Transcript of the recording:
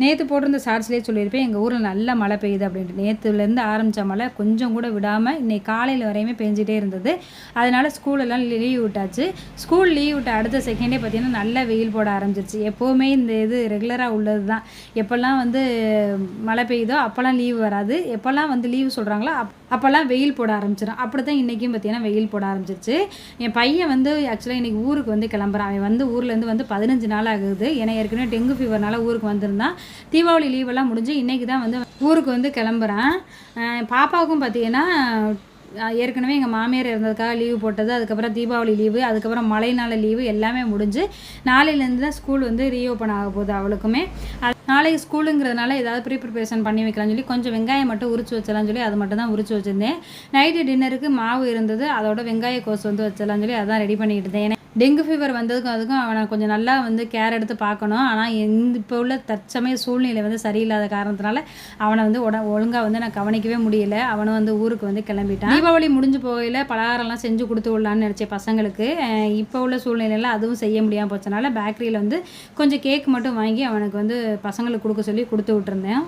நேற்று போட்டிருந்த ஷார்ட்ஸ்லேயே சொல்லியிருப்பேன் எங்கள் ஊரில் நல்ல மழை பெய்யுது அப்படின்ட்டு. நேற்றுலேருந்து ஆரம்பித்த மழை கொஞ்சம் கூட விடாமல் இன்னைக்கு காலையில் வரையுமே பெஞ்சிட்டே இருந்தது. அதனால் ஸ்கூலெல்லாம் லீவ் விட்டாச்சு. ஸ்கூல் லீவ் விட்ட அடுத்த செகண்டே பார்த்திங்கன்னா நல்ல வெயில் போட ஆரம்பிச்சிருச்சு. எப்போவுமே இந்த இது ரெகுலராக உள்ளது தான் எப்போல்லாம் வந்து மழை பெய்யுதோ அப்போல்லாம் லீவ் வராது. எப்போல்லாம் வந்து லீவ் சொல்கிறாங்களோ அப் அப்போல்லாம் வெயில் போட ஆரம்பிச்சிடும் அப்படி தான் இன்றைக்கும் பார்த்தீங்கன்னா வெயில் போட ஆரம்பிச்சிருச்சு. என் பையன் வந்து ஆக்சுவலாக இன்றைக்கி ஊருக்கு வந்து கிளம்புறான். அவன் வந்து ஊர்லேருந்து வந்து பதினஞ்சு நாள் ஆகுது. ஏன்னா ஏற்கனவே டெங்கு ஃபீவர்னால ஊருக்கு வந்திருந்தான். தீபாவளி லீவெல்லாம் முடிஞ்சு இன்றைக்கி தான் வந்து ஊருக்கு வந்து கிளம்புறேன். பாப்பாவுக்கும் பார்த்தீங்கன்னா ஏற்கனவே எங்கள் மாமியார் இருந்ததுக்காக லீவு போட்டது. அதுக்கப்புறம் தீபாவளி லீவு அதுக்கப்புறம் மழைநாள் லீவு எல்லாமே முடிஞ்சு நாளையிலேருந்து தான் ஸ்கூல் வந்து ரீஓப்பன் ஆக போகுது அவளுக்குமே. நாளைக்கு ஸ்கூலுங்கிறதுனால ஏதாவது ப்ரீ ப்ரிப்பரேஷன் பண்ணி வைக்கலாம்னு சொல்லி கொஞ்சம் வெங்காயம் மட்டும் உரிச்சு வச்சலாம்னு சொல்லி அது மட்டும் தான் உரிச்சு வச்சுருந்தேன். நைட்டு டின்னருக்கு மாவு இருந்தது அதோட வெங்காய கோஸ் வந்து வச்சலாம்னு சொல்லி அதான் ரெடி பண்ணிக்கிட்டு இருந்தேன். ஏன்னா டெங்கு ஃபீவர் வந்ததுக்கும் அதுக்கும் அவனை கொஞ்சம் நல்லா வந்து கேர் எடுத்து பார்க்கணும். ஆனால் இந்த இப்போ உள்ள தற்சமய சூழ்நிலை வந்து சரியில்லாத காரணத்தினால அவனை வந்து உட ஒழுங்காக வந்து நான் கவனிக்கவே முடியல. அவனும் வந்து ஊருக்கு வந்து கிளம்பிட்டான். தீபாவளி முடிஞ்சு போகையில் பலகாரம்லாம் செஞ்சு கொடுத்து விடலான்னு நினச்சேன் பசங்களுக்கு. இப்போ உள்ள சூழ்நிலையில் அதுவும் செய்ய முடியாமல் போச்சனால பேக்கரியில் வந்து கொஞ்சம் கேக் மட்டும் வாங்கி அவனுக்கு வந்து பசங்களுக்கு கொடுக்க சொல்லி கொடுத்து விட்டுருந்தேன்.